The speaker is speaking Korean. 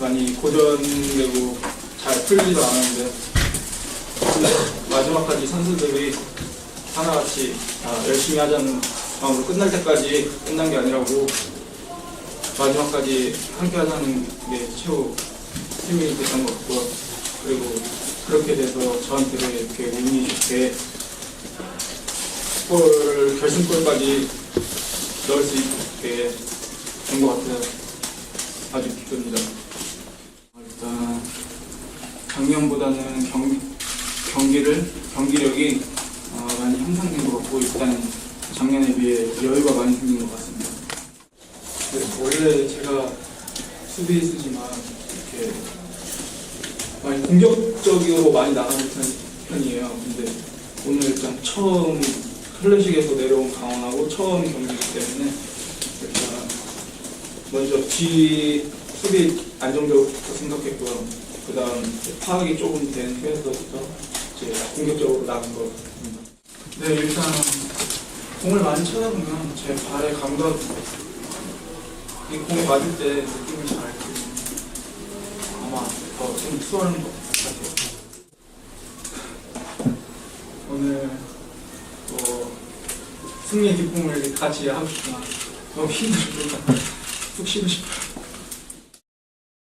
많이 고전되고 잘 풀리지도 않았는데 마지막까지 선수들이 하나같이 아, 열심히 하자는 마음으로 끝날 때까지 끝난 게 아니라고 마지막까지 함께 하자는 게 최후 힘이 됐던 것 같고요. 그리고 그렇게 돼서 저한테 이렇게 운이 좋게 골 결승골까지 넣을 수 있게 된 것 같아요. 아주 기쁩니다. 작년보다는 경, 경기를 경기력이 어, 많이 향상된 것 같고 일단 작년에 비해 여유가 많이 생긴 것 같습니다. 네, 원래 제가 수비수지만 이렇게 많이 공격적으로 많이 나가는 편, 편이에요. 근데 오늘 일단 처음 클래식에서 내려온 강원하고 처음 경기이기 때문에 일단 먼저 뒤 수비 안정적으로 생각했고요. 그 다음 파악이 조금 된 회에서부터 이제 공격적으로 나간 것 같습니다. 네, 일단 공을 많이 쳐다보면 제 발의 감각, 이 공이 맞을 때 느낌이 잘. 아마 더좀 수월한 것 같아요. 오늘 뭐 승리의 기쁨을 같이 하고 싶지만 너무 힘들어서 푹 쉬고 싶어요.